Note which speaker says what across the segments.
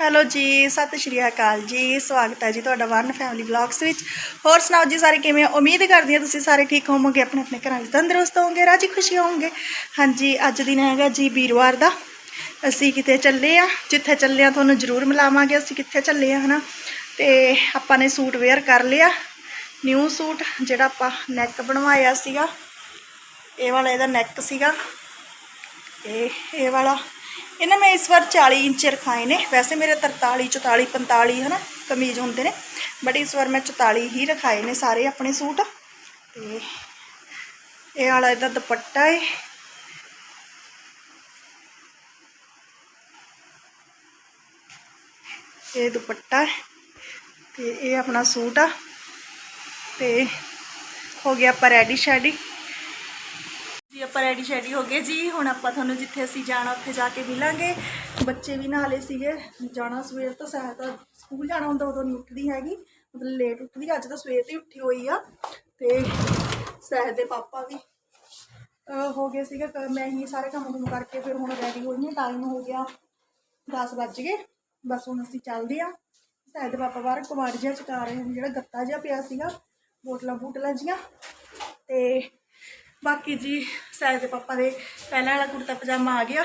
Speaker 1: Hello ਜੀ, ਸਤਿ ਸ਼੍ਰੀ ਅਕਾਲ ਜੀ, ਸਵਾਗਤ ਹੈ ਜੀ ਤੁਹਾਡਾ ਵਰਨ ਫੈਮਿਲੀ ਵਲੌਗਸ ਵਿੱਚ। ਹੋਰ ਸੁਣਾਓ ਜੀ ਸਾਰੇ ਕਿਵੇਂ ਹੋ? ਉਮੀਦ ਕਰਦੀ ਹਾਂ ਤੁਸੀਂ ਸਾਰੇ ਠੀਕ ਹੋਵੋਗੇ, ਆਪਣੇ ਆਪਣੇ ਘਰਾਂ ਵਿੱਚ ਤੰਦਰੁਸਤ ਹੋਵੋਗੇ, ਰਾਜੀ ਖੁਸ਼ੀ ਹੋਵੋਗੇ। ਹਾਂਜੀ, ਅੱਜ ਦਿਨ ਹੈਗਾ ਜੀ ਵੀਰਵਾਰ ਦਾ। ਅਸੀਂ ਕਿਤੇ ਚੱਲੇ ਆ ਜਿੱਥੇ ਚੱਲੇ ਆ ਤੁਹਾਨੂੰ ਜ਼ਰੂਰ ਮਿਲਾਵਾਂਗੇ, ਅਸੀਂ ਕਿੱਥੇ ਚੱਲੇ ਆ ਹਨਾ। ਤੇ ਆਪਾਂ ਨੇ ਸੂਟ ਵੇਅਰ ਕਰ ਲਿਆ ਨਿਊ ਸੂਟ, ਜਿਹੜਾ ਆਪਾਂ ਨੈਕ ਬਣਵਾਇਆ ਸੀਗਾ। ਇਹ ਵਾਲਾ ਇਹਦਾ ਨੈਕ ਸੀਗਾ। ਤੇ ਇਹ ਵਾਲਾ। ਇਹਨਾਂ ਮੈਂ ਇਸ ਵਾਰ 40 ਇੰਚ ਰਖਾਏ ਨੇ। ਵੈਸੇ ਮੇਰੇ 43 44 45 ਹਨਾ, ਕਮੀਜ਼ ਹੁੰਦੇ ਨੇ। ਬਟ ਇਸ ਵਾਰ ਮੈਂ 44 ਹੀ ਰਖਾਏ ਨੇ ਸਾਰੇ ਆਪਣੇ ਸੂਟ। ਤੇ ਇਹ ਵਾਲਾ ਇਹਦਾ ਦੁਪੱਟਾ ਹੈ ਇਹ ਦੁਪੱਟਾ ਹੈ ਤੇ ਇਹ ਆਪਣਾ ਸੂਟ ਆ। ਤੇ ਹੋ ਗਿਆ ਆਪਾਂ ਰੈਡੀ ਸ਼ੈਡੀ ਆਪਾਂ ਰੈਡੀ ਸ਼ੈਡੀ ਹੋ ਗਏ ਜੀ। ਹੁਣ ਆਪਾਂ ਤੁਹਾਨੂੰ ਜਿੱਥੇ ਅਸੀਂ ਜਾਣਾ, ਉੱਥੇ ਜਾ ਕੇ ਮਿਲਾਂਗੇ। ਬੱਚੇ ਵੀ ਨਾਲੇ ਸੀਗੇ। ਜਾਣਾ ਸਵੇਰ ਤੋਂ ਸਹਿ ਤਾਂ ਸਕੂਲ ਜਾਣਾ ਹੁੰਦਾ ਉਦੋਂ ਨਹੀਂ ਉੱਠਦੀ ਹੈਗੀ। ਮਤਲਬ ਲੇਟ ਉੱਠਦੀ, ਅੱਜ ਤਾਂ ਸਵੇਰ ਤੇ ਹੀ ਉੱਠੀ ਹੋਈ ਆ। ਤੇ ਸਹਿ ਦੇ ਪਾਪਾ ਵੀ ਹੋ ਗਏ ਸੀਗੇ। ਮੈਂ ਹੀ ਸਾਰੇ ਕੰਮ ਕੁਮ ਕਰਕੇ ਫਿਰ ਹੁਣ ਰੈਡੀ ਹੋਈ ਹਾਂ। ਟਾਈਮ ਹੋ ਗਿਆ 10 ਵੱਜ ਗਏ। ਬਸ ਹੁਣ ਅਸੀਂ ਚੱਲਦੇ ਆ ਸਹਿ ਦੇ ਪਾਪਾ ਬਾਹਰ ਕੁਮਾਰ ਜਿਹਾ ਚਕਾ ਰਹੇ ਨੇ, ਜਿਹੜਾ ਗੱਤਾ ਜਿਹਾ ਪਿਆ ਸੀਗਾ ਬੋਟਲਾਂ ਬੂਟਲਾਂ ਜੀਆਂ। ਤੇ ਬਾਕੀ ਜੀ ਸਹਿਜ ਦੇ ਪਾਪਾ ਦੇ ਪਹਿਲਾਂ ਵਾਲਾ ਕੁੜਤਾ ਪਜਾਮਾ ਆ ਗਿਆ।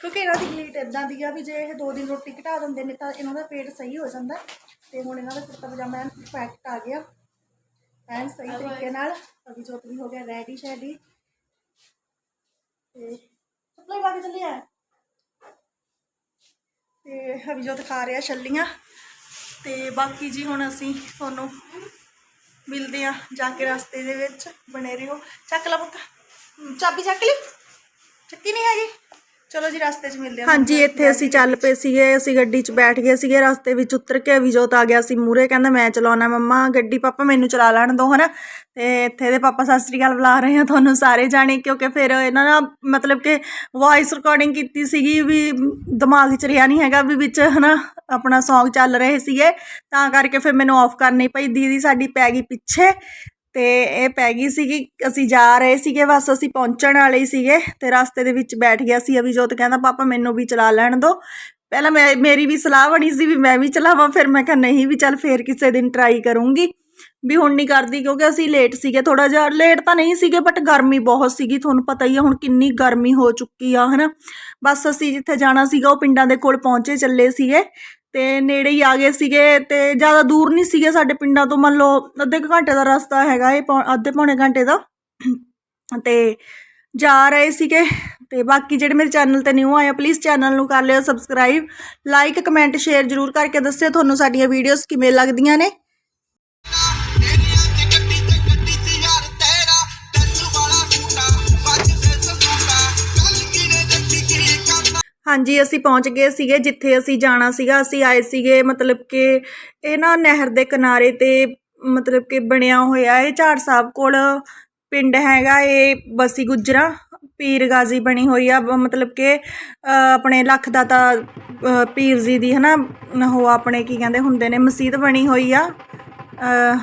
Speaker 1: ਕਿਉਂਕਿ ਇਹਨਾਂ ਦੀ ਗਲੀਟ ਇਦਾਂ ਦੀ ਆ ਵੀ ਜੇ ਇਹ ਦੋ ਦਿਨ ਰੋਟੀ ਘਟਾ ਦਿੰਦੇ ਨੇ ਤਾਂ ਇਹਨਾਂ ਦਾ ਪੇਟ ਸਹੀ ਹੋ ਜਾਂਦਾ। ਤੇ ਹੁਣ ਇਹਨਾਂ ਦਾ ਕੁੜਤਾ ਪਜਾਮਾ ਐਨ ਪਰਫੈਕਟ ਆ ਗਿਆ। ਐਨ ਸਹੀ ਤਰੀਕੇ ਨਾਲ ਅਭੀ ਜੋਤ ਵੀ ਹੋ ਗਿਆ ਰੈਡੀ ਸ਼ੈਡੀ। ਤੇ ਚੱਪਲਾਂ ਪਾ ਕੇ ਚੱਲਿਆ। ਤੇ ਹਵੀਜੋਤ ਖਾ ਰਿਹਾ ਛੱਲੀਆਂ। ਤੇ ਬਾਕੀ ਜੀ ਹੁਣ ਅਸੀਂ ਤੁਹਾਨੂੰ ਮਿਲਦੇ ਆ, ਜਾ ਕੇ ਰਸਤੇ ਦੇ ਵਿੱਚ ਬਣੇ ਰਹੋ। ਚੱਕ ਲਾ ਪੁੱਤ। ਚਾਬੀ ਚੱਕ ਲਈ। ਚੱਕੀ ਨਹੀਂ ਹੈਗੀ? ਚਲੋ ਜੀ ਰਸਤੇ 'ਚ ਮਿਲਦੇ ਆ ਹਾਂਜੀ ਇੱਥੇ ਅਸੀਂ ਚੱਲ ਪਏ ਸੀਗੇ ਅਸੀਂ ਗੱਡੀ 'ਚ ਬੈਠ ਗਏ ਸੀਗੇ ਰਸਤੇ ਵਿੱਚ ਉਤਰ ਕੇ ਵਿਜੋਤ ਆ ਗਿਆ ਸੀ ਮੂਰੇ ਕਹਿੰਦਾ ਮੈਂ ਚਲਾਉਣਾ ਮੰਮਾ ਗੱਡੀ ਪਾਪਾ ਮੈਨੂੰ ਚਲਾ ਲੈਣ ਦੋ ਹਨਾ। ਤੇ ਇੱਥੇ ਦੇ ਪਾਪਾ ਸਤਿ ਸ੍ਰੀ ਅਕਾਲ ਬੁਲਾ ਰਹੇ ਆ ਤੁਹਾਨੂੰ ਸਾਰੇ ਜਾਣੇ ਕਿਉਂਕਿ ਫਿਰ ਇਹਨਾਂ ਦਾ ਮਤਲਬ ਕਿ ਵੌਇਸ ਰਿਕਾਰਡਿੰਗ ਕੀਤੀ ਸੀਗੀ ਵੀ ਦਿਮਾਗ 'ਚ ਰਿਹਾ ਨਹੀਂ ਹੈਗਾ ਵੀ ਵਿੱਚ ਹਨਾ ਆਪਣਾ Song ਚੱਲ ਰਹੇ ਸੀਗੇ। ਤਾਂ ਕਰਕੇ ਫਿਰ ਮੈਨੂੰ ਆਫ ਕਰਨੀ ਪਈ ਦੀਦੀ ਸਾਡੀ ਪੈ ਗਈ ਪਿੱਛੇ। ਅਤੇ ਇਹ ਪੈ ਗਈ ਸੀਗੀ ਅਸੀਂ ਜਾ ਰਹੇ ਸੀਗੇ, ਬਸ ਅਸੀਂ ਪਹੁੰਚਣ ਵਾਲੇ ਹੀ ਸੀਗੇ ਅਤੇ ਰਸਤੇ ਦੇ ਵਿੱਚ ਬੈਠ ਗਿਆ ਸੀ ਅਭਿਜੋਤ, ਕਹਿੰਦਾ, ਪਾਪਾ, ਮੈਨੂੰ ਵੀ ਚਲਾ ਲੈਣ ਦਿਓ ਪਹਿਲਾਂ ਮੈਂ, ਮੇਰੀ ਵੀ ਸਲਾਹ ਬਣੀ ਸੀ ਵੀ ਮੈਂ ਵੀ ਚਲਾਵਾਂ, ਫਿਰ ਮੈਂ ਕਿਹਾ, ਨਹੀਂ ਵੀ ਚੱਲ, ਫੇਰ ਕਿਸੇ ਦਿਨ ਟਰਾਈ ਕਰੂੰਗੀ। ਵੀ ਹੁਣ ਨਹੀਂ ਕਰਦੀ, ਕਿਉਂਕਿ ਅਸੀਂ ਲੇਟ ਸੀਗੇ ਥੋੜਾ ਜਿਹਾ ਲੇਟ ਤਾਂ ਨਹੀਂ ਸੀਗੇ ਬਟ ਗਰਮੀ ਬਹੁਤ ਸੀਗੀ, ਤੁਹਾਨੂੰ ਪਤਾ ਹੀ ਆ, ਹੁਣ ਕਿੰਨੀ ਗਰਮੀ ਹੋ ਚੁੱਕੀ ਆ, ਹਨਾ? ਬਸ ਅਸੀਂ ਜਿੱਥੇ ਜਾਣਾ ਸੀਗਾ, ਉਹ ਪਿੰਡਾਂ ਦੇ ਕੋਲ ਪਹੁੰਚੇ, ਚੱਲੇ ਸੀਗੇ। ਅਤੇ ਨੇੜੇ ਹੀ ਆ ਗਏ ਸੀਗੇ ਅਤੇ ਜ਼ਿਆਦਾ ਦੂਰ ਨਹੀਂ ਸੀਗੇ ਸਾਡੇ ਪਿੰਡਾਂ ਤੋਂ, ਮੰਨ ਲਓ ਅੱਧੇ ਕੁ ਘੰਟੇ ਦਾ ਰਸਤਾ ਹੈਗਾ ਇਹ, ਪੌ- ਅੱਧੇ ਪੌਣੇ ਘੰਟੇ ਦਾ। ਅਤੇ ਜਾ ਰਹੇ ਸੀਗੇ ਅਤੇ ਬਾਕੀ ਜਿਹੜੇ ਮੇਰੇ ਚੈਨਲ ਤੇ ਨਿਊ ਆਏ ਆ ਪਲੀਜ਼ ਚੈਨਲ ਨੂੰ ਕਰ ਲਿਓ ਸਬਸਕ੍ਰਾਈਬ ਲਾਈਕ ਕਮੈਂਟ ਸ਼ੇਅਰ ਜਰੂਰ ਕਰਕੇ ਦੱਸਿਓ ਤੁਹਾਨੂੰ ਸਾਡੀਆਂ ਵੀਡੀਓਜ਼ ਕਿਵੇਂ ਲੱਗਦੀਆਂ ਨੇ। ਹਾਂਜੀ ਅਸੀਂ ਪਹੁੰਚ ਗਏ ਸੀਗੇ ਜਿੱਥੇ ਅਸੀਂ ਜਾਣਾ ਸੀਗਾ। ਅਸੀਂ ਆਏ ਸੀਗੇ ਮਤਲਬ ਕਿ ਇਹ ਨਾ ਨਹਿਰ ਦੇ ਕਿਨਾਰੇ ਤੇ ਮਤਲਬ ਕਿ ਬਣਿਆ ਹੋਇਆ ਇਹ ਝਾੜ ਸਾਹਿਬ ਕੋਲ ਪਿੰਡ ਹੈਗਾ ਇਹ ਬਸੀ ਗੁਜਰਾ ਪੀਰ ਗਾਜ਼ੀ ਬਣੀ ਹੋਈ ਆ। ਬ- ਮਤਲਬ ਕਿ ਅ, ਆਪਣੇ ਲੱਖ ਦਾਤਾ ਅ, ਪੀਰ ਜੀ ਦੀ ਹਨਾ ਉਹ ਆਪਣੇ ਕੀ ਕਹਿੰਦੇ ਹੁੰਦੇ ਨੇ ਮਸਜਿਦ ਬਣੀ ਹੋਈ ਆ। ਅ,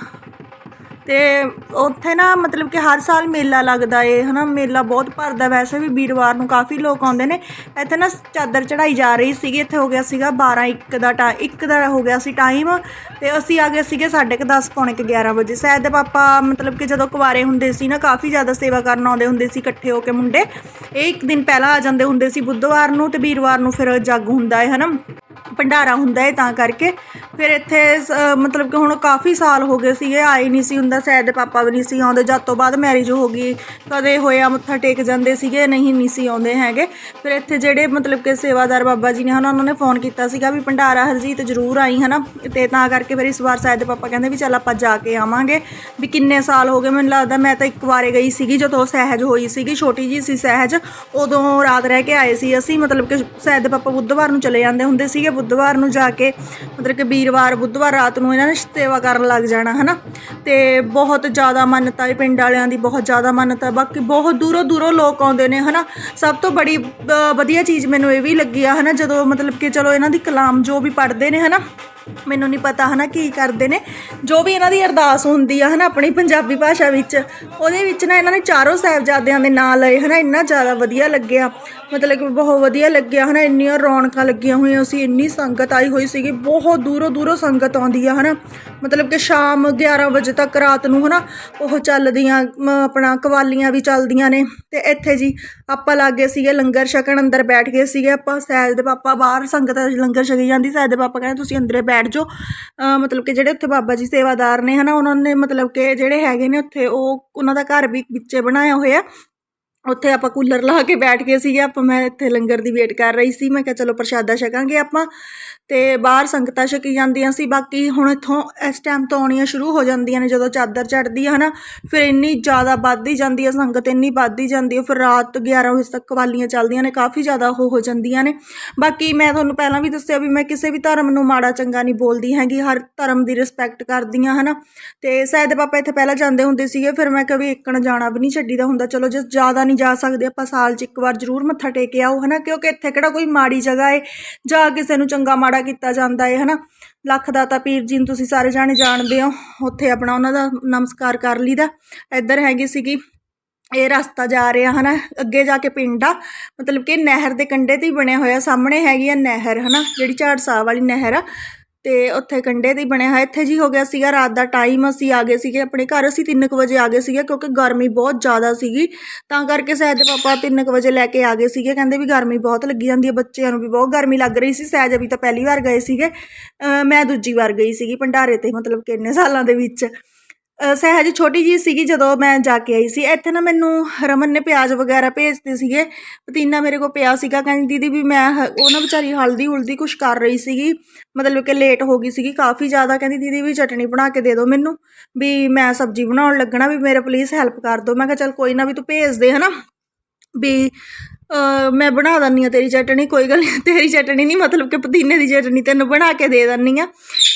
Speaker 1: ਅਤੇ ਉੱਥੇ ਨਾ ਮਤਲਬ ਕਿ ਹਰ ਸਾਲ ਮੇਲਾ ਲੱਗਦਾ ਏ ਹੈ ਨਾ ਮੇਲਾ ਬਹੁਤ ਭਰਦਾ। ਵੈਸੇ ਵੀ ਵੀਰਵਾਰ ਨੂੰ ਕਾਫੀ ਲੋਕ ਆਉਂਦੇ ਨੇ। ਇੱਥੇ ਨਾ ਚਾਦਰ ਚੜਾਈ ਜਾ ਰਹੀ ਸੀਗੀ। ਇੱਥੇ ਹੋ ਗਿਆ ਸੀਗਾ 12 1 ਦਾ ਟਾ, ਇੱਕ ਦਾ ਹੋ ਗਿਆ ਸੀ ਟਾਈਮ। ਅਤੇ ਅਸੀਂ ਆ ਗਏ ਸੀਗੇ 10:30 ਪੌਣੇ ਕੁ 11 ਵਜੇ। ਸ਼ਾਇਦ ਦੇ ਪਾਪਾ ਮਤਲਬ ਕਿ ਜਦੋਂ ਕੁਵਾਰੇ ਹੁੰਦੇ ਸੀ ਨਾ, ਕਾਫੀ ਜ਼ਿਆਦਾ ਸੇਵਾ ਕਰਨ ਆਉਂਦੇ ਹੁੰਦੇ ਸੀ ਇਕੱਠੇ ਹੋ ਕੇ ਮੁੰਡੇ। ਇਹ ਇੱਕ ਦਿਨ ਪਹਿਲਾਂ ਆ ਜਾਂਦੇ ਹੁੰਦੇ ਸੀ ਬੁੱਧਵਾਰ ਨੂੰ ਤੇ ਵੀਰਵਾਰ ਨੂੰ ਫਿਰ ਜੱਗ ਹੁੰਦਾ ਹੈ ਹਨਾ? ਭੰਡਾਰਾ ਹੁੰਦਾ ਹੈ ਤਾਂ ਕਰਕੇ। ਫਿਰ ਇੱਥੇ ਸ- ਮਤਲਬ ਕਿ ਹੁਣ ਕਾਫੀ ਸਾਲ ਹੋ ਗਏ ਸੀਗੇ, ਆਏ ਨਹੀਂ ਸੀ ਹੁੰਦਾ ਸ਼ਾਇਦ ਦੇ ਪਾਪਾ ਵੀ ਨਹੀਂ ਸੀ ਆਉਂਦੇ, ਜਦ ਤੋਂ ਬਾਅਦ ਮੈਰਿਜ ਹੋ ਗਈ, ਕਦੇ ਹੋਇਆ ਮੱਥਾ ਟੇਕ ਜਾਂਦੇ ਸੀਗੇ, ਨਹੀਂ ਨਹੀਂ ਸੀ ਆਉਂਦੇ ਹੈਗੇ। ਫਿਰ ਇੱਥੇ ਜਿਹੜੇ ਮਤਲਬ ਕਿ ਸੇਵਾਦਾਰ ਬਾਬਾ ਜੀ ਨੇ ਹਨਾ, ਉਹਨਾਂ ਨੇ ਫੋਨ ਕੀਤਾ ਸੀਗਾ ਵੀ ਭੰਡਾਰਾ ਹਰਜੀਤ ਜ਼ਰੂਰ ਆਈ, ਹਨਾ। ਤੇ ਤਾਂ ਕਰਕੇ ਫਿਰ ਇਸ ਵਾਰ ਸ਼ਾਇਦ ਦੇ ਪਾਪਾ ਕਹਿੰਦੇ ਵੀ ਚੱਲ ਆਪਾਂ ਜਾ ਕੇ ਆਵਾਂਗੇ। ਵੀ ਕਿੰਨੇ ਸਾਲ ਹੋ ਗਏ, ਮੈਨੂੰ ਲੱਗਦਾ ਮੈਂ ਤਾਂ ਇੱਕ ਵਾਰੇ ਗਈ ਸੀਗੀ, ਜਦੋਂ ਸਹਿਜ ਹੋਈ ਸੀਗੀ, ਛੋਟੀ ਜੀ ਸੀ ਸਹਿਜ, ਉਦੋਂ ਰਾਤ ਰਹਿ ਕੇ ਆਏ ਸੀ ਅਸੀਂ, ਮਤਲਬ ਕਿ ਸ਼ਾਇਦ ਦੇ ਪਾਪਾ ਬੁੱਧਵਾਰ ਨੂੰ ਚਲੇ ਜਾਂਦੇ ਹੁੰਦੇ ਸੀਗੇ, ਬੁੱਧਵਾਰ ਨੂੰ ਜਾ ਕੇ ਮਤਲਬ ਕਿ ਵੀਰਵਾਰ ਬੁੱਧਵਾਰ ਰਾਤ ਨੂੰ ਇਹਨਾਂ ਨੇ ਸੇਵਾ ਕਰਨ ਲੱਗ ਜਾਣਾ, ਹਨਾ? ਤੇ ਬਹੁਤ ਜ਼ਿਆਦਾ ਮੰਨਤਾ ਹੈ ਪਿੰਡ ਵਾਲਿਆਂ ਦੀ, ਬਹੁਤ ਜ਼ਿਆਦਾ ਮੰਨਤਾ, ਬਾਕੀ ਬਹੁਤ ਦੂਰੋਂ ਦੂਰੋਂ ਲੋਕ ਆਉਂਦੇ ਨੇ, ਹਨਾ? ਸਭ ਤੋਂ ਬੜੀ ਵਧੀਆ ਚੀਜ਼ ਮੈਨੂੰ ਇਹ ਵੀ ਲੱਗੀ ਆ, ਹਨਾ? ਜਦੋਂ ਮਤਲਬ ਕਿ ਚਲੋ ਇਹਨਾਂ ਦੀ ਕਲਾਮ ਜੋ ਵੀ ਪੜ੍ਹਦੇ ਨੇ, ਹਨਾ? ਮੈਨੂੰ ਨਹੀਂ ਪਤਾ, ਹਨਾ, ਕੀ ਕਰਦੇ ਨੇ। ਜੋ ਵੀ ਇਹਨਾਂ ਦੀ ਅਰਦਾਸ ਹੁੰਦੀ ਆ, ਹਨਾ, ਆਪਣੀ ਪੰਜਾਬੀ ਭਾਸ਼ਾ ਵਿੱਚ, ਉਹਦੇ ਵਿੱਚ ਨਾ ਇਹਨਾਂ ਨੇ ਚਾਰੋਂ ਸਾਹਿਬਜ਼ਾਦਿਆਂ ਦੇ ਨਾਂ ਲਏ, ਹਨਾ? ਇੰਨਾ ਜ਼ਿਆਦਾ ਵਧੀਆ ਲੱਗਿਆ। ਮਤਲਬ ਕਿ ਬਹੁਤ ਵਧੀਆ ਲੱਗਿਆ ਹਨਾ, ਇੰਨੀਆਂ ਰੌਣਕਾਂ ਲੱਗੀਆਂ ਹੋਈਆਂ ਸੀ, ਇੰਨੀ ਸੰਗਤ ਆਈ ਹੋਈ ਸੀਗੀ, ਬਹੁਤ ਦੂਰੋਂ ਦੂਰੋਂ ਸੰਗਤ ਆਉਂਦੀ ਆ ਹਨਾ। ਮਤਲਬ ਕਿ ਸ਼ਾਮ 11 ਵਜੇ ਤੱਕ ਰਾਤ ਨੂੰ ਹਨਾ, ਉਹ ਚੱਲਦੀਆਂ ਆਪਣਾ ਕਵਾਲੀਆਂ ਵੀ ਚੱਲਦੀਆਂ ਨੇ। ਤੇ ਇੱਥੇ ਜੀ ਆਪਾਂ ਲਾਗੇ ਸੀਗੇ, ਲੰਗਰ ਛਕਣ, ਅੰਦਰ ਬੈਠ ਗਏ ਸੀਗੇ ਆਪਾਂ ਸੈਦ ਦੇ ਪਾਪਾ ਬਾਹਰ ਸੰਗਤ ਲੰਗਰ ਛਕੀ ਜਾਂਦੀ ਸੈਦ ਦੇ ਪਾਪਾ ਕਹਿੰਦੇ ਤੁਸੀਂ ਅੰਦਰੇ ਬੈਠ ਜਾਓ। ਮਤਲਬ ਕਿ ਜਿਹੜੇ ਉੱਥੇ ਬਾਬਾ ਜੀ ਸੇਵਾਦਾਰ ਨੇ ਹਨਾ, ਉਹਨਾਂ ਨੇ ਮਤਲਬ ਕਿ ਜਿਹੜੇ ਹੈਗੇ ਨੇ ਉੱਥੇ, ਉਹ, ਉਹਨਾਂ ਦਾ ਘਰ ਵੀ ਵਿੱਚੇ ਬਣਾਇਆ ਹੋਇਆ। ਉੱਥੇ ਆਪਾਂ ਕੂਲਰ ਲਾ ਕੇ ਬੈਠ ਗਏ ਸੀਗੇ, ਆਪਾਂ ਮੈਂ ਇੱਥੇ ਲੰਗਰ ਦੀ ਵੇਟ ਕਰ ਰਹੀ ਸੀ, ਮੈਂ ਕਿਹਾ ਚਲੋ ਪ੍ਰਸ਼ਾਦਾ ਛਕਾਂਗੇ ਆਪਾਂ। ਤੇ ਬਾਹਰ ਸੰਗਤਾਂ ਛਕੀ ਜਾਂਦੀਆਂ ਸੀ, ਬਾਕੀ ਹੁਣ ਇੱਥੋਂ ਇਸ ਟਾਈਮ ਤੋਂ ਆਉਣੀਆਂ ਸ਼ੁਰੂ ਹੋ ਜਾਂਦੀਆਂ ਨੇ, ਜਦੋਂ ਚਾਦਰ ਚੜ੍ਹਦੀ ਆ ਹਨਾ, ਫਿਰ ਇੰਨੀ ਜ਼ਿਆਦਾ ਵੱਧਦੀ ਜਾਂਦੀ ਹੈ ਸੰਗਤ, ਇੰਨੀ ਵੱਧਦੀ ਜਾਂਦੀ ਹੈ ਫਿਰ ਰਾਤ 11 ਵਜੇ ਤੱਕ ਕਵਾਲੀਆਂ ਚੱਲਦੀਆਂ ਨੇ, ਕਾਫੀ ਜ਼ਿਆਦਾ ਉਹ ਹੋ ਜਾਂਦੀਆਂ ਨੇ। ਬਾਕੀ ਮੈਂ ਤੁਹਾਨੂੰ ਪਹਿਲਾਂ ਵੀ ਦੱਸਿਆ ਵੀ ਮੈਂ ਕਿਸੇ ਵੀ ਧਰਮ ਨੂੰ ਮਾੜਾ ਚੰਗਾ ਨਹੀਂ ਬੋਲਦੀ ਹੈਗੀ, ਹਰ ਧਰਮ ਦੀ ਰਿਸਪੈਕਟ ਕਰਦੀ ਹਾਂ ਹਨਾ। ਤੇ ਸੈਦ ਪਾਪਾ ਇੱਥੇ ਪਹਿਲਾਂ ਜਾਂਦੇ ਹੁੰਦੇ ਸੀਗੇ, ਫਿਰ ਮੈਂ ਕਿਹਾ ਵੀ ਇੱਕਣ ਜਾਣਾ ਵੀ ਨਹੀਂ ਛੱਡੀਦਾ ਹੁੰਦਾ, ਚਲੋ ਜੇ ਜ਼ਿਆਦਾ ਨਹੀਂ ਜਾ ਸਕਦੇ, ਆਪਾਂ ਸਾਲ 'ਚ ਇੱਕ ਵਾਰ ਜ਼ਰੂਰ ਮੱਥਾ ਟੇਕ ਆਓ, ਹਨਾ? ਕਿਉਂਕਿ ਇੱਥੇ ਕਿਹੜਾ ਕੋਈ ਮਾੜੀ ਜਗ੍ਹਾ ਏ, ਜਾਂ ਕਿਸੇ ਨੂੰ ਚੰਗਾ ਮਾੜਾ ਕੀਤਾ ਜਾਂਦਾ ਏ, ਹਨਾ? ਲੱਖ ਦਾਤਾ ਪੀਰ ਜੀ ਨੂੰ ਤੁਸੀਂ ਸਾਰੇ ਜਾਣੇ ਜਾਣਦੇ ਹੋ, ਉੱਥੇ ਆਪਣਾ ਉਹਨਾਂ ਦਾ ਨਮਸਕਾਰ ਕਰ ਲਈਦਾ। ਇੱਧਰ ਹੈਗੀ ਸੀਗੀ, ਇਹ ਰਸਤਾ ਜਾ ਰਿਹਾ, ਹਨਾ? ਅੱਗੇ ਜਾ ਕੇ ਪਿੰਡ ਆ, ਮਤਲਬ ਕਿ ਨਹਿਰ ਦੇ ਕੰਢੇ ਤੇ ਹੀ ਬਣਿਆ ਹੋਇਆ, ਸਾਹਮਣੇ ਹੈਗੀ ਆ ਨਹਿਰ, ਹਨਾ? ਜਿਹੜੀ ਝਾੜ ਸਾਹਿਬ ਵਾਲੀ ਨਹਿਰ ਆ ਅਤੇ ਉੱਥੇ ਕੰਢੇ ਤੇ ਹੀ ਬਣਿਆ ਹੋਇਆ। ਇੱਥੇ ਜੀ ਹੋ ਗਿਆ ਸੀਗਾ, ਰਾਤ ਦਾ ਟਾਈਮ ਅਸੀਂ ਆ ਗਏ ਸੀਗੇ ਆਪਣੇ ਘਰ। ਅਸੀਂ ਤਿੰਨ ਕੁ ਵਜੇ ਆ ਗਏ ਸੀਗੇ ਕਿਉਂਕਿ ਗਰਮੀ ਬਹੁਤ ਜ਼ਿਆਦਾ ਸੀਗੀ। ਤਾਂ ਕਰਕੇ ਸਹਿਜ ਦੇ ਪਾਪਾ ਤਿੰਨ ਕੁ ਵਜੇ ਲੈ ਕੇ ਆ ਗਏ ਸੀਗੇ। ਕਹਿੰਦੇ ਵੀ ਗਰਮੀ ਬਹੁਤ ਲੱਗੀ ਜਾਂਦੀ ਹੈ, ਬੱਚਿਆਂ ਨੂੰ ਵੀ ਬਹੁਤ ਗਰਮੀ ਲੱਗ ਰਹੀ ਸੀ। ਸਹਿਜ ਅਭੀ ਤਾਂ ਪਹਿਲੀ ਵਾਰ ਗਏ ਸੀਗੇ। ਮੈਂ ਦੂਜੀ ਵਾਰ ਗਈ ਸੀਗੀ ਭੰਡਾਰੇ ਤੇ, ਮਤਲਬ ਕਿ ਇੰਨੇ ਸਾਲਾਂ ਦੇ ਵਿੱਚ। ਸਹਿਜ ਛੋਟੀ ਜੀ ਸੀਗੀ ਜਦੋਂ ਮੈਂ ਜਾ ਕੇ ਆਈ ਸੀ। ਇੱਥੇ ਨਾ ਮੈਨੂੰ ਰਮਨ ਨੇ ਪਿਆਜ਼ ਵਗੈਰਾ ਭੇਜਦੇ ਸੀਗੇ। ਪਤੀਨਾ ਮੇਰੇ ਕੋਲ ਪਿਆ ਸੀਗਾ, ਕਹਿੰਦੀ ਦੀਦੀ ਵੀ ਮੈਂ ਉਹ ਨਾ ਵਿਚਾਰੀ ਹਲਦੀ ਹੁਲਦੀ ਕੁਛ ਕਰ ਰਹੀ ਸੀਗੀ। ਮਤਲਬ ਕਿ ਲੇਟ ਹੋ ਗਈ ਸੀਗੀ ਕਾਫੀ ਜ਼ਿਆਦਾ। ਕਹਿੰਦੀ ਦੀਦੀ ਵੀ ਚਟਣੀ ਬਣਾ ਕੇ ਦੇ ਦਿਓ ਮੈਨੂੰ, ਵੀ ਮੈਂ ਸਬਜ਼ੀ ਬਣਾਉਣ ਲੱਗਣਾ, ਵੀ ਮੇਰੇ ਪਲੀਜ਼ ਹੈਲਪ ਕਰ ਦਿਓ। ਮੈਂ ਕਿਹਾ ਚੱਲ ਕੋਈ ਨਾ ਵੀ ਤੂੰ ਭੇਜ ਦੇ, ਹਨਾ? ਵੀ ਮੈਂ ਬਣਾ ਦਿੰਦੀ ਆ ਤੇਰੀ ਚਟਣੀ ਕੋਈ ਗੱਲ ਨਹੀਂ। ਤੇਰੀ ਚਟਣੀ ਨਹੀਂ, ਮਤਲਬ ਕਿ ਪੁਦੀਨੇ ਦੀ ਚਟਣੀ ਤੈਨੂੰ ਬਣਾ ਕੇ ਦੇ ਦਿੰਦੀ ਆ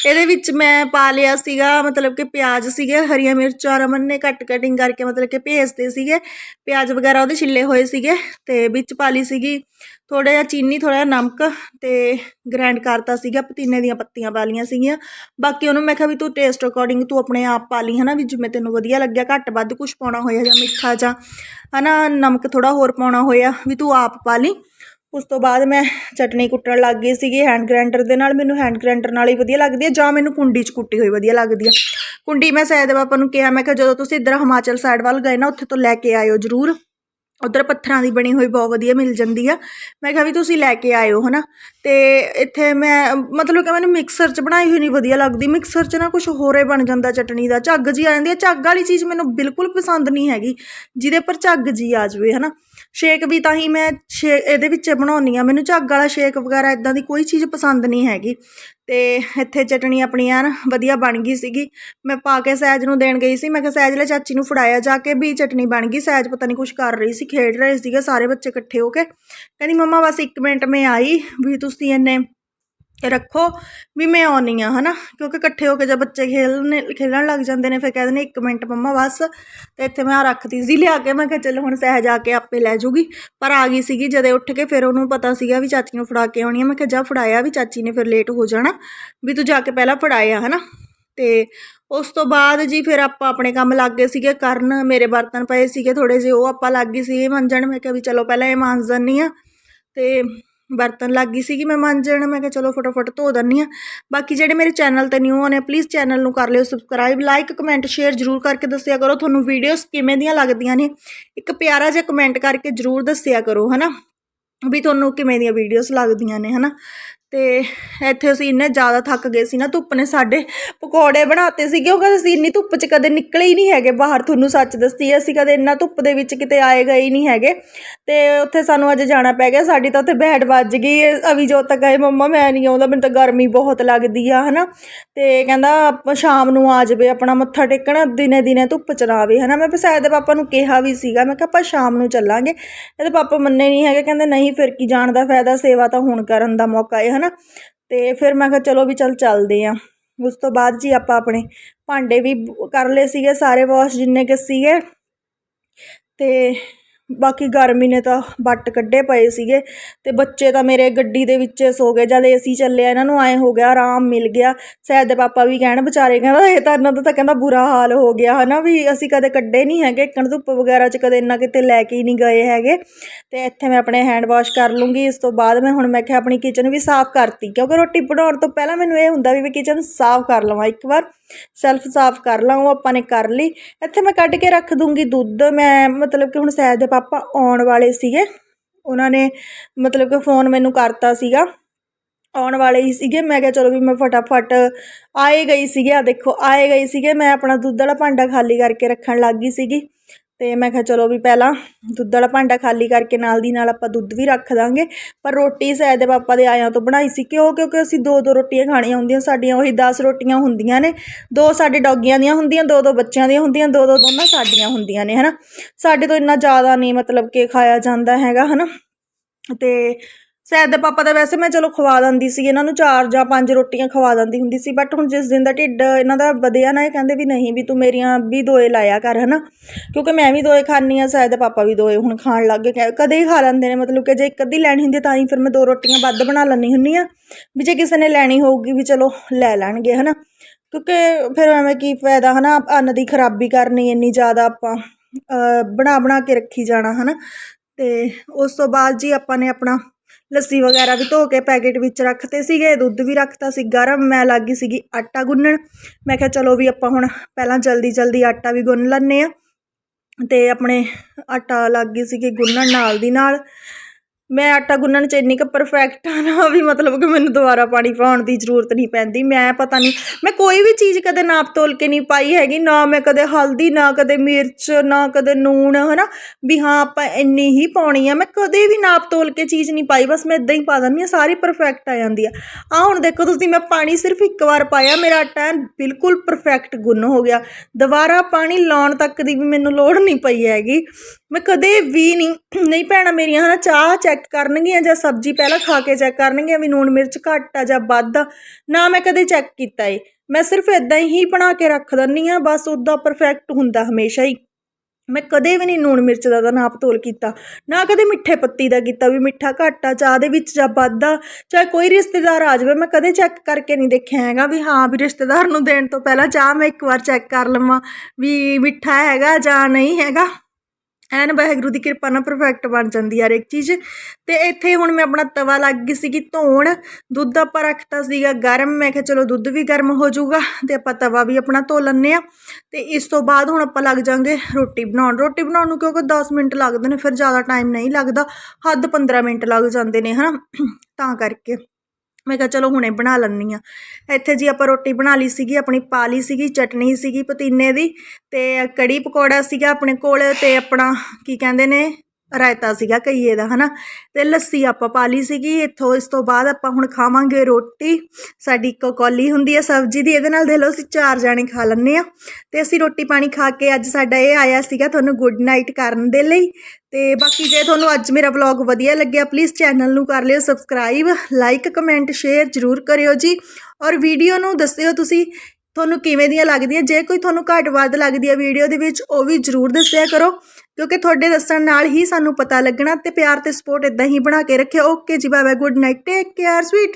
Speaker 1: ਇਹਦੇ ਵਿੱਚ ਮੈਂ ਪਾ ਲਿਆ ਸੀਗਾ, ਮਤਲਬ ਕਿ ਪਿਆਜ਼ ਸੀਗੇ, ਹਰੀਆਂ ਮਿਰਚਾਂ, ਰਮਨ ਨੇ ਕੱਟ ਕਟਿੰਗ ਕਰਕੇ ਮਤਲਬ ਕਿ ਭੇਜਦੇ ਸੀਗੇ। ਪਿਆਜ਼ ਵਗੈਰਾ ਉਹਦੇ ਛਿੱਲੇ ਹੋਏ ਸੀਗੇ ਤੇ ਵਿੱਚ ਪਾ ਲਈ ਸੀਗੀ ਥੋੜ੍ਹਾ ਜਿਹਾ ਚੀਨੀ, ਥੋੜ੍ਹਾ ਜਿਹਾ ਨਮਕ ਅਤੇ ਗ੍ਰੈਂਡ ਕਰਤਾ ਸੀਗਾ, ਪੁਦੀਨੇ ਦੀਆਂ ਪੱਤੀਆਂ ਪਾ ਲਈਆਂ ਸੀਗੀਆਂ। ਬਾਕੀ ਉਹਨੂੰ ਮੈਂ ਕਿਹਾ ਵੀ ਤੂੰ ਟੇਸਟ ਅਕੋਰਡਿੰਗ ਤੂੰ ਆਪਣੇ ਆਪ ਪਾ ਲਈ ਹੈ ਨਾ ਵੀ ਜਿਵੇਂ ਤੈਨੂੰ ਵਧੀਆ ਲੱਗਿਆ, ਘੱਟ ਵੱਧ ਕੁਝ ਪਾਉਣਾ ਹੋਇਆ ਜਾਂ ਮਿੱਠਾ ਜਾਂ ਹੈ ਨਾ ਨਮਕ ਥੋੜ੍ਹਾ ਹੋਰ ਪਾਉਣਾ ਹੋਇਆ, ਵੀ ਤੂੰ ਆਪ ਪਾ ਲਈ। ਉਸ ਤੋਂ ਬਾਅਦ ਮੈਂ ਚਟਨੀ ਕੁੱਟਣ ਲੱਗ ਗਈ ਸੀਗੀ ਹੈਂਡ ਗ੍ਰਾਈਂਡਰ ਦੇ ਨਾਲ। ਮੈਨੂੰ ਹੈਂਡ ਗ੍ਰਾਈਂਡਰ ਨਾਲ ਹੀ ਵਧੀਆ ਲੱਗਦੀ ਹੈ ਜਾਂ ਮੈਨੂੰ ਕੁੰਡੀ 'ਚ ਕੁੱਟੀ ਹੋਈ ਵਧੀਆ ਲੱਗਦੀ ਆ। ਕੁੰਡੀ ਮੈਂ ਸੈਦ ਬਾਪਾ ਨੂੰ ਕਿਹਾ, ਮੈਂ ਕਿਹਾ ਜਦੋਂ ਤੁਸੀਂ ਇੱਧਰ ਹਿਮਾਚਲ ਸਾਈਡ ਵੱਲ ਗਏ ਨਾ, ਉੱਥੇ ਤੋਂ ਲੈ ਕੇ ਆਇਓ ਜ਼ਰੂਰ। ਉੱਧਰ ਪੱਥਰਾਂ ਦੀ ਬਣੀ ਹੋਈ ਬਹੁਤ ਵਧੀਆ ਮਿਲ ਜਾਂਦੀ ਆ। ਮੈਂ ਕਿਹਾ ਵੀ ਤੁਸੀਂ ਲੈ ਕੇ ਆਇਓ ਹੈ ਨਾ ਅਤੇ ਇੱਥੇ ਮੈਂ, ਮਤਲਬ ਕਿ ਮੈਨੂੰ ਮਿਕਸਰ 'ਚ ਬਣਾਈ ਹੋਈ ਨਹੀਂ ਵਧੀਆ ਲੱਗਦੀ। ਮਿਕਸਰ 'ਚ ਨਾ ਕੁਛ ਹੋਰ ਹੋਰੇ ਬਣ ਜਾਂਦਾ ਚਟਨੀ ਦਾ, ਝੱਗ ਜਿਹੀ ਆ ਜਾਂਦੀ ਹੈ ਝੱਗ ਵਾਲੀ ਚੀਜ਼ ਮੈਨੂੰ ਬਿਲਕੁਲ ਪਸੰਦ ਨਹੀਂ ਹੈਗੀ, ਜਿਹਦੇ ਪਰ ਝੱਗ ਜਿਹੀ ਆ ਜਾਵੇ ਹੈ ਨਾ ਸ਼ੇਕ ਵੀ ਤਾਂ ਹੀ ਮੈਂ ਸ਼ੇ ਇਹਦੇ ਵਿੱਚ ਬਣਾਉਂਦੀ ਹਾਂ ਮੈਨੂੰ ਝੱਗ ਵਾਲਾ ਸ਼ੇਕ ਵਗੈਰਾ ਇੱਦਾਂ ਦੀ ਕੋਈ ਚੀਜ਼ ਪਸੰਦ ਨਹੀਂ ਹੈਗੀ। ਅਤੇ ਇੱਥੇ ਚਟਣੀ ਆਪਣੀ ਐਨ ਵਧੀਆ ਬਣ ਗਈ ਸੀਗੀ। ਮੈਂ ਪਾ ਕੇ ਸਹਿਜ ਨੂੰ ਦੇਣ ਗਈ ਸੀ। ਮੈਂ ਕਿਹਾ, ਸਹਿਜ ਲੈ ਚਾਚੀ ਨੂੰ ਫੜਾਇਆ ਜਾ ਕੇ ਵੀ ਚਟਣੀ ਬਣ ਗਈ। ਸਹਿਜ ਪਤਾ ਨਹੀਂ ਕੁਛ ਕਰ ਰਹੀ ਸੀ, ਖੇਡ ਰਹੇ ਸੀਗੇ ਸਾਰੇ ਬੱਚੇ ਇਕੱਠੇ ਹੋ ਕੇ। ਕਹਿੰਦੀ, ਮੰਮਾ ਬਸ ਇੱਕ ਮਿੰਟ ਮੈਂ ਆਈ ਵੀ ਤੁਸੀਂ ਇੰਨੇ ਰੱਖੋ ਵੀ ਮੈਂ ਆਉਂਦੀ ਹਾਂ ਹੈ ਨਾ ਕਿਉਂਕਿ ਇਕੱਠੇ ਹੋ ਕੇ ਜਦ ਬੱਚੇ ਖੇਲਣੇ, ਖੇਲਣ ਲੱਗ ਜਾਂਦੇ ਨੇ, ਫਿਰ ਕਹਿ ਦਿੰਦੇ ਇੱਕ ਮਿੰਟ ਮੰਮਾ, ਬਸ। ਅਤੇ ਇੱਥੇ ਮੈਂ ਆਹ ਰੱਖਤੀ ਸੀ ਲਿਆ ਕੇ, ਮੈਂ ਕਿਹਾ ਚਲੋ ਹੁਣ ਸਹਿਜ ਆ ਕੇ ਆਪੇ ਲੈ ਜੂਗੀ। ਪਰ ਆ ਗਈ ਸੀਗੀ ਜਦੇ ਉੱਠ ਕੇ, ਫਿਰ ਉਹਨੂੰ ਪਤਾ ਸੀਗਾ ਵੀ ਚਾਚੀ ਨੂੰ ਫੜਾ ਕੇ ਆਉਣੀ ਆ। ਮੈਂ ਕਿਹਾ ਜਾ ਫੜਾਇਆ ਵੀ ਚਾਚੀ ਨੇ, ਫਿਰ ਲੇਟ ਹੋ ਜਾਣਾ, ਵੀ ਤੂੰ ਜਾ ਕੇ ਪਹਿਲਾਂ ਫੜਾਇਆ ਹੈ ਨਾ ਅਤੇ ਉਸ ਤੋਂ ਬਾਅਦ ਜੀ ਫਿਰ ਆਪਾਂ ਆਪਣੇ ਕੰਮ ਲੱਗ ਗਏ ਸੀਗੇ, ਕਰਨ ਮੇਰੇ ਬਰਤਨ ਪਏ ਸੀਗੇ ਥੋੜ੍ਹੇ ਜਿਹੇ, ਉਹ ਆਪਾਂ ਲੱਗ ਗਈ ਸੀ ਮੰਜਣ। ਮੈਂ ਕਿਹਾ ਵੀ ਚਲੋ ਪਹਿਲਾਂ ਇਹ ਮਾਂਜ ਦਿੰਦੀ ਹਾਂ। ਅਤੇ ਵਰਤਣ ਲੱਗ ਗਈ ਸੀਗੀ, ਮੈਂ ਮਾਂਜਣ ਮੈਂ ਕਿਹਾ ਚਲੋ ਫਟਾਫਟ ਧੋ ਦਿੰਦੀ ਹਾਂ। ਬਾਕੀ ਜਿਹੜੇ ਮੇਰੇ ਚੈਨਲ ਤੇ ਨਿਊ ਆਨੇ ਪਲੀਜ਼ ਚੈਨਲ ਨੂੰ ਕਰ ਲਿਓ ਸਬਸਕ੍ਰਾਈਬ ਲਾਈਕ ਕਮੈਂਟ ਸ਼ੇਅਰ ਜਰੂਰ ਕਰਕੇ ਦੱਸਿਆ ਕਰੋ। ਤੁਹਾਨੂੰ ਵੀਡੀਓਜ਼ ਕਿਵੇਂ ਦੀਆਂ ਲੱਗਦੀਆਂ ਨੇ, ਇੱਕ ਪਿਆਰਾ ਜਿਹਾ ਕਮੈਂਟ ਕਰਕੇ ਜਰੂਰ ਦੱਸਿਆ ਕਰੋ, ਹਨਾ? ਵੀ ਤੁਹਾਨੂੰ ਕਿਵੇਂ ਦੀਆਂ ਵੀਡੀਓਜ਼ ਲੱਗਦੀਆਂ ਨੇ, ਹਨਾ? ਅਤੇ ਇੱਥੇ ਅਸੀਂ ਇੰਨੇ ਜ਼ਿਆਦਾ ਥੱਕ ਗਏ ਸੀ ਨਾ, ਧੁੱਪ ਨੇ ਸਾਡੇ ਪਕੌੜੇ ਬਣਾਤੇ ਸੀ ਕਿਉਂਕਿ ਅਸੀਂ ਇੰਨੀ ਧੁੱਪ 'ਚ ਕਦੇ ਨਿਕਲੇ ਹੀ ਨਹੀਂ ਹੈਗੇ ਬਾਹਰ, ਤੁਹਾਨੂੰ ਸੱਚ ਦੱਸੀ ਅਸੀਂ ਕਦੇ ਇੰਨਾ ਧੁੱਪ ਦੇ ਵਿੱਚ ਕਿਤੇ ਆਏ ਗਏ ਹੀ ਨਹੀਂ ਹੈਗੇ। ਅਤੇ ਉੱਥੇ ਸਾਨੂੰ ਅੱਜ ਜਾਣਾ ਪੈ ਗਿਆ, ਸਾਡੀ ਤਾਂ ਉੱਥੇ ਬੈਠ ਵੱਜ ਗਈ ਅਵੀ ਜੋਤ ਤੱਕ ਕਹੇ, ਮੰਮਾ, ਮੈਂ ਨਹੀਂ ਆਉਂਦਾ, ਮੈਨੂੰ ਤਾਂ ਗਰਮੀ ਬਹੁਤ ਲੱਗਦੀ ਆ ਹੈ ਨਾ ਅਤੇ ਕਹਿੰਦਾ, ਆਪਾਂ ਸ਼ਾਮ ਨੂੰ ਆ ਜਾਵੇ, ਆਪਣਾ ਮੱਥਾ ਟੇਕਣਾ ਦਿਨੇ ਦਿਨੇ ਧੁੱਪ ਚ ਨਾ ਆਵੇ ਨਾ ਮੈਂ ਪਸਾਇਦ ਦੇ ਪਾਪਾ ਨੂੰ ਕਿਹਾ ਵੀ ਸੀਗਾ, ਮੈਂ ਕਿਹਾ, ਆਪਾਂ ਸ਼ਾਮ ਨੂੰ ਚੱਲਾਂਗੇ ਇਹਦੇ ਪਾਪਾ ਮੰਨੇ ਨਹੀਂ ਹੈਗੇ, ਕਹਿੰਦੇ, ਨਹੀਂ, ਫਿਰ ਕੀ ਜਾਣ ਦਾ ਫਾਇਦਾ, ਸੇਵਾ ਤਾਂ ਹੁਣ ਕਰਨ ਦਾ ਮੌਕਾ ਹੈ ਹਨਾ? ਤੇ ਫਿਰ ਮੈਂ ਕਿਹਾ ਚਲੋ ਵੀ ਚੱਲ ਚੱਲਦੇ ਆ। ਉਸ ਤੋਂ ਬਾਅਦ ਜੀ ਆਪਾਂ ਆਪਣੇ ਭਾਂਡੇ ਵੀ ਕਰ ਲਏ ਸੀਗੇ, ਸਾਰੇ ਵਾਸ਼ ਜਿੰਨੇ ਕਿ ਸੀਗੇ। ਤੇ ਬਾਕੀ ਗਰਮੀ ਨੇ ਤਾਂ ਵੱਟ ਕੱਢੇ ਪਏ ਸੀਗੇ ਅਤੇ ਬੱਚੇ ਤਾਂ ਮੇਰੇ ਗੱਡੀ ਦੇ ਵਿੱਚ ਸੋ ਗਏ ਜਦ ਏ ਸੀ ਚੱਲਿਆ, ਇਹਨਾਂ ਨੂੰ ਐਂ ਹੋ ਗਿਆ, ਆਰਾਮ ਮਿਲ ਗਿਆ। ਸੈਦ ਦੇ ਪਾਪਾ ਵੀ ਕਹਿਣ ਵਿਚਾਰੇ, ਕਹਿੰਦਾ ਇਹ ਤਾਂ ਇਹਨਾਂ ਦਾ ਤਾਂ ਕਹਿੰਦਾ ਬੁਰਾ ਹਾਲ ਹੋ ਗਿਆ ਹੈ ਨਾ ਵੀ ਅਸੀਂ ਕਦੇ ਕੱਢੇ ਨਹੀਂ ਹੈਗੇ ਕਣ ਧੁੱਪ ਵਗੈਰਾ 'ਚ ਕਦੇ ਇੰਨਾ ਕਿਤੇ ਲੈ ਕੇ ਹੀ ਨਹੀਂ ਗਏ ਹੈਗੇ। ਅਤੇ ਇੱਥੇ ਮੈਂ ਆਪਣੇ ਹੈਂਡ ਵਾਸ਼ ਕਰ ਲੂੰਗੀ, ਇਸ ਤੋਂ ਬਾਅਦ ਮੈਂ ਹੁਣ ਮੈਂ ਕਿਹਾ ਆਪਣੀ ਕਿਚਨ ਵੀ ਸਾਫ਼ ਕਰਤੀ, ਕਿਉਂਕਿ ਰੋਟੀ ਬਣਾਉਣ ਤੋਂ ਪਹਿਲਾਂ ਮੈਨੂੰ ਇਹ ਹੁੰਦਾ ਵੀ ਮੈਂ ਕਿਚਨ ਸਾਫ਼ ਕਰ ਲਵਾਂ ਇੱਕ ਵਾਰ। ਸ਼ੈਲਫ ਸਾਫ਼ ਕਰ ਲਾਂ, ਉਹ ਆਪਾਂ ਨੇ ਕਰ ਲਈ। ਇੱਥੇ ਮੈਂ ਕੱਢ ਕੇ ਰੱਖ ਦੂੰਗੀ ਦੁੱਧ। ਮੈਂ ਮਤਲਬ ਕਿ ਹੁਣ ਸਹਿਜ ਦੇ ਪਾਪਾ ਆਉਣ ਵਾਲੇ ਸੀਗੇ। ਉਹਨਾਂ ਨੇ ਮਤਲਬ ਕਿ ਫੋਨ ਮੈਨੂੰ ਕਰਤਾ ਸੀਗਾ। ਆਉਣ ਵਾਲੇ ਹੀ ਸੀਗੇ। ਮੈਂ ਕਿਹਾ ਚਲੋ ਵੀ ਮੈਂ ਫਟਾਫਟ ਆਏ ਗਈ ਸੀਗੇ। ਆ ਦੇਖੋ, ਆਏ ਗਈ ਸੀਗੇ। ਮੈਂ ਆਪਣਾ ਦੁੱਧ ਵਾਲਾ ਭਾਂਡਾ ਖਾਲੀ ਕਰਕੇ ਰੱਖਣ ਲੱਗ ਗਈ ਸੀਗੀ। ਅਤੇ ਮੈਂ ਕਿਹਾ ਚਲੋ ਵੀ ਪਹਿਲਾਂ ਦੁੱਧ ਵਾਲਾ ਭਾਂਡਾ ਖਾਲੀ ਕਰਕੇ ਨਾਲ ਦੀ ਨਾਲ ਆਪਾਂ ਦੁੱਧ ਵੀ ਰੱਖ ਦਾਂਗੇ। ਪਰ ਰੋਟੀ ਸੈਦ ਦੇ ਪਾਪਾ ਦੇ ਆਇਆਂ ਤੋਂ ਬਣਾਈ ਸੀ ਕਿਉਂ? ਕਿਉਂਕਿ ਅਸੀਂ ਦੋ ਦੋ ਰੋਟੀਆਂ ਖਾਣੀਆਂ ਹੁੰਦੀਆਂ, ਸਾਡੀਆਂ ਉਹੀ 10 ਰੋਟੀਆਂ ਹੁੰਦੀਆਂ ਨੇ। ਦੋ ਸਾਡੇ ਡੌਗੀਆਂ ਦੀਆਂ ਹੁੰਦੀਆਂ, ਦੋ ਦੋ ਬੱਚਿਆਂ ਦੀਆਂ ਹੁੰਦੀਆਂ, ਦੋ ਦੋ ਦੋਨਾਂ ਸਾਡੀਆਂ ਹੁੰਦੀਆਂ ਨੇ, ਹਨਾ? ਸਾਡੇ ਤੋਂ ਇੰਨਾ ਜ਼ਿਆਦਾ ਨਹੀਂ ਮਤਲਬ ਕਿ ਖਾਇਆ ਜਾਂਦਾ ਹੈਗਾ, ਹਨਾ? ਅਤੇ ਸੈਦ ਦੇ ਪਾਪਾ ਦਾ ਵੈਸੇ ਮੈਂ ਚਲੋ ਖਵਾ ਦਿੰਦੀ ਸੀ, ਇਹਨਾਂ ਨੂੰ ਚਾਰ ਜਾਂ ਪੰਜ ਰੋਟੀਆਂ ਖਵਾ ਦਿੰਦੀ ਹੁੰਦੀ ਸੀ ਬਟ ਹੁਣ ਜਿਸ ਦਿਨ ਦਾ ਢਿੱਡ ਇਹਨਾਂ ਦਾ ਵਧਿਆ ਨਾ, ਇਹ ਕਹਿੰਦੇ ਵੀ ਨਹੀਂ, ਵੀ ਤੂੰ ਮੇਰੀਆਂ ਵੀ ਦੋਏ ਲਾਇਆ ਕਰ, ਹਨਾ? ਕਿਉਂਕਿ ਮੈਂ ਵੀ ਦੋਏ ਖਾਂਦੀ ਆ ਸੈਦ ਦੇ ਪਾਪਾ ਵੀ ਦੋਏ ਹੁਣ ਖਾਣ ਲੱਗ ਗਏ ਕਦੇ ਹੀ ਖਾ ਲੈਂਦੇ ਨੇ, ਮਤਲਬ ਕਿ ਜੇ ਇੱਕ ਅੱਧੀ ਲੈਣੀ ਹੁੰਦੀ ਤਾਂ ਹੀ ਫਿਰ ਮੈਂ ਦੋ ਰੋਟੀਆਂ ਵੱਧ ਬਣਾ ਲੈਂਦੀ ਹੁੰਦੀ ਆ ਵੀ ਜੇ ਕਿਸੇ ਨੇ ਲੈਣੀ ਹੋਊਗੀ ਵੀ ਚਲੋ ਲੈ ਲੈਣਗੇ, ਹਨਾ? ਕਿਉਂਕਿ ਫਿਰ ਐਵੇਂ ਕੀ ਫਾਇਦਾ, ਹਨਾ? ਅੰਨ ਦੀ ਖਰਾਬੀ ਕਰਨੀ, ਇੰਨੀ ਜ਼ਿਆਦਾ ਆਪਾਂ ਬਣਾ ਬਣਾ ਕੇ ਰੱਖੀ ਜਾਣਾ, ਹਨਾ? ਤੇ ਉਸ ਤੋਂ ਬਾਅਦ ਜੀ ਆਪਾਂ ਨੇ ਆਪਣਾ ਲੱਸੀ ਵਗੈਰਾ ਵੀ ਧੋ ਕੇ ਪੈਕੇਟ ਵਿੱਚ ਰੱਖਤੇ ਸੀਗੇ, ਦੁੱਧ ਵੀ ਰੱਖਤਾ ਸੀ, ਗਰਮ ਮੈਂ ਲੱਗ ਗਈ ਸੀਗੀ ਆਟਾ ਗੁੰਨਣ। ਮੈਂ ਕਿਹਾ ਚਲੋ ਵੀ ਆਪਾਂ ਹੁਣ ਪਹਿਲਾਂ ਜਲਦੀ ਜਲਦੀ ਆਟਾ ਵੀ ਗੁੰਨ ਲੈਂਦੇ ਆ ਤੇ ਆਪਣੇ ਆਟਾ ਲੱਗ ਗਈ ਸੀਗੀ ਗੁੰਨਣ ਨਾਲ ਦੀ ਨਾਲ। ਮੈਂ ਆਟਾ ਗੁੰਨਣ 'ਚ ਇੰਨੀ ਕੁ ਪਰਫੈਕਟ ਆ ਨਾ, ਵੀ ਮਤਲਬ ਕਿ ਮੈਨੂੰ ਦੁਬਾਰਾ ਪਾਣੀ ਪਾਉਣ ਦੀ ਜ਼ਰੂਰਤ ਨਹੀਂ ਪੈਂਦੀ। ਮੈਂ ਪਤਾ ਨਹੀਂ, ਮੈਂ ਕੋਈ ਵੀ ਚੀਜ਼ ਕਦੇ ਨਾਪ ਤੋਲ ਕੇ ਨਹੀਂ ਪਾਈ ਹੈਗੀ, ਨਾ ਮੈਂ ਕਦੇ ਹਲਦੀ, ਨਾ ਕਦੇ ਮਿਰਚ, ਨਾ ਕਦੇ ਨੂਣ, ਹਨਾ? ਵੀ ਹਾਂ, ਆਪਾਂ ਇੰਨੀ ਹੀ ਪਾਉਣੀ ਆ। ਮੈਂ ਕਦੇ ਵੀ ਨਾਪ ਤੋਲ ਕੇ ਚੀਜ਼ ਨਹੀਂ ਪਾਈ, ਬਸ ਮੈਂ ਇਦਾਂ ਹੀ ਪਾ ਦਿੰਦੀ ਆ ਸਾਰੀ ਪਰਫੈਕਟ ਆ ਜਾਂਦੀ ਆ। ਆ ਹੁਣ ਦੇਖੋ ਤੁਸੀਂ, ਮੈਂ ਪਾਣੀ ਸਿਰਫ ਇੱਕ ਵਾਰ ਪਾਇਆ, ਮੇਰਾ ਆਟਾ ਬਿਲਕੁਲ ਪਰਫੈਕਟ ਗੁੰਨ ਹੋ ਗਿਆ। ਦੁਬਾਰਾ ਪਾਣੀ ਲਾਉਣ ਤੱਕ ਦੀ ਵੀ ਮੈਨੂੰ ਲੋੜ ਨਹੀਂ ਪਈ ਹੈਗੀ। ਮੈਂ ਕਦੇ ਵੀ ਨਹੀਂ ਨਹੀਂ ਭੈਣਾਂ ਮੇਰੀਆਂ, ਹਨਾ, ਚਾਹ ਚੈੱਕ ਕਰਨਗੀਆਂ ਜਾਂ ਸਬਜ਼ੀ ਪਹਿਲਾਂ ਖਾ ਕੇ ਚੈੱਕ ਕਰਨਗੀਆਂ ਵੀ ਨੂਣ ਮਿਰਚ ਘੱਟ ਆ ਜਾਂ ਵੱਧ ਆ, ਨਾ ਮੈਂ ਕਦੇ ਚੈੱਕ ਕੀਤਾ ਏ। ਮੈਂ ਸਿਰਫ ਇਦਾਂ ਹੀ ਬਣਾ ਕੇ ਰੱਖ ਦਿੰਨੀ ਆ ਬਸ ਉੱਦਾਂ ਪਰਫੈਕਟ ਹੁੰਦਾ ਹਮੇਸ਼ਾ ਹੀ। ਮੈਂ ਕਦੇ ਵੀ ਨਹੀਂ ਨੂਣ ਮਿਰਚ ਦਾ ਤਾਂ ਨਾਪ ਤੋਲ ਕੀਤਾ, ਨਾ ਕਦੇ ਮਿੱਠੇ ਪੱਤੀ ਦਾ ਕੀਤਾ ਵੀ ਮਿੱਠਾ ਘੱਟ ਆ, ਚਾਹ ਦੇ ਵਿੱਚ ਜਾਂ ਵੱਧ ਆ, ਚਾਹੇ ਕੋਈ ਰਿਸ਼ਤੇਦਾਰ ਆ ਜਾਵੇ, ਮੈਂ ਕਦੇ ਚੈੱਕ ਕਰਕੇ ਨਹੀਂ ਦੇਖਿਆ ਹੈਗਾ ਵੀ ਹਾਂ ਵੀ ਰਿਸ਼ਤੇਦਾਰ ਨੂੰ ਦੇਣ ਤੋਂ ਪਹਿਲਾਂ ਚਾਹ ਮੈਂ ਇੱਕ ਵਾਰ ਚੈੱਕ ਕਰ ਲਵਾਂ ਵੀ ਮਿੱਠਾ ਹੈਗਾ ਜਾਂ ਨਹੀਂ ਹੈਗਾ। ਐਨ ਵਾਹਿਗੁਰੂ ਦੀ ਕਿਰਪਾ ਨਾਲ ਪਰਫੈਕਟ ਬਣ ਜਾਂਦੀ ਆ ਹਰ ਇੱਕ ਚੀਜ਼। ਤੇ ਇੱਥੇ ਹੁਣ ਮੈਂ ਆਪਣਾ ਤਵਾ ਲੱਗ ਗਈ ਸੀਗੀ ਧੋਣ। ਦੁੱਧ ਆਪਾਂ ਰੱਖਤਾ ਸੀਗਾ ਗਰਮ। ਮੈਂ ਕਿਹਾ ਚਲੋ ਦੁੱਧ ਵੀ ਗਰਮ ਹੋ ਜਾਊਗਾ ਤੇ ਆਪਾਂ ਤਵਾ ਵੀ ਆਪਣਾ ਧੋ ਲੈਂਦੇ ਆ ਤੇ ਇਸ ਤੋਂ ਬਾਅਦ ਹੁਣ ਆਪਾਂ ਲੱਗ ਜਾਾਂਗੇ ਰੋਟੀ ਬਣਾਉਣ। ਰੋਟੀ ਬਣਾਉਣ ਨੂੰ ਕਿਉਂਕਿ 10 ਮਿੰਟ ਲੱਗਦੇ ਨੇ, ਫਿਰ ਜ਼ਿਆਦਾ ਟਾਈਮ ਨਹੀਂ ਲੱਗਦਾ। ਹੱਦ 15 ਮਿੰਟ ਲੱਗ ਜਾਂਦੇ ਨੇ ਹਨਾ। ਤਾਂ ਕਰਕੇ। ਮੈਂ ਕਿਹਾ ਚਲੋ ਹੁਣੇ ਬਣਾ ਲੈਂਦੀ ਹਾਂ। ਇੱਥੇ ਜੀ ਆਪਾਂ ਰੋਟੀ ਬਣਾ ਲਈ ਸੀਗੀ, ਆਪਣੀ ਪਾ ਲਈ ਸੀਗੀ, ਚਟਨੀ ਸੀਗੀ, ਪੁਦੀਨੇ ਦੀ ਅਤੇ ਕੜੀ ਪਕੌੜਾ ਸੀਗਾ ਆਪਣੇ ਕੋਲ ਅਤੇ ਆਪਣਾ ਕੀ ਕਹਿੰਦੇ ਨੇ ਰਾਇਤਾ ਸੀਗਾ ਕਈਏ ਦਾ, ਹਨਾ? ਤੇ ਲੱਸੀ ਆਪਾਂ ਪਾ ਲਈ ਸੀਗੀ। ਇੱਥੋਂ ਇਸ ਤੋਂ ਬਾਅਦ ਆਪਾਂ ਹੁਣ ਖਾਵਾਂਗੇ ਰੋਟੀ। ਸਾਡੀ ਇੱਕ ਕੌਲੀ ਹੁੰਦੀ ਹੈ ਸਬਜ਼ੀ ਦੀ, ਇਹਦੇ ਨਾਲ ਦੇਖ ਲਓ ਅਸੀਂ ਚਾਰ ਜਾਣੇ ਖਾ ਲੈਂਦੇ ਆ। ਤੇ ਅਸੀਂ ਰੋਟੀ ਪਾਣੀ ਖਾ ਕੇ ਅੱਜ ਸਾਡਾ ਇਹ ਆਇਆ ਸੀਗਾ ਤੁਹਾਨੂੰ ਗੁੱਡ ਨਾਈਟ ਕਰਨ ਦੇ ਲਈ। ਤੇ ਬਾਕੀ ਜੇ ਤੁਹਾਨੂੰ ਅੱਜ ਮੇਰਾ ਵਲੌਗ ਵਧੀਆ ਲੱਗਿਆ ਪਲੀਜ਼ ਚੈਨਲ ਨੂੰ ਕਰ ਲਿਓ ਸਬਸਕ੍ਰਾਈਬ ਲਾਈਕ ਕਮੈਂਟ ਸ਼ੇਅਰ ਜ਼ਰੂਰ ਕਰਿਓ ਜੀ। ਔਰ ਵੀਡੀਓ ਨੂੰ ਦੱਸਿਓ ਤੁਸੀਂ ਤੁਹਾਨੂੰ ਕਿਵੇਂ ਦੀਆਂ ਲੱਗਦੀਆਂ। ਜੇ ਕੋਈ ਤੁਹਾਨੂੰ ਘੱਟ ਵੱਧ ਲੱਗਦੀ ਹੈ ਵੀਡੀਓ ਦੇ ਵਿੱਚ, ਉਹ ਵੀ ਜ਼ਰੂਰ ਦੱਸਿਆ ਕਰੋ। ਕਿਉਂਕਿ ਤੁਹਾਡੇ ਦੱਸਣ ਨਾਲ ਹੀ ਸਾਨੂੰ ਪਤਾ ਲੱਗਣਾ ਤੇ ਪਿਆਰ ਤੇ ਸਪੋਰਟ ਇਦਾਂ ਹੀ ਬਣਾ ਕੇ ਰੱਖਿਓ। ਓਕੇ ਜੀ bye good night take care sweet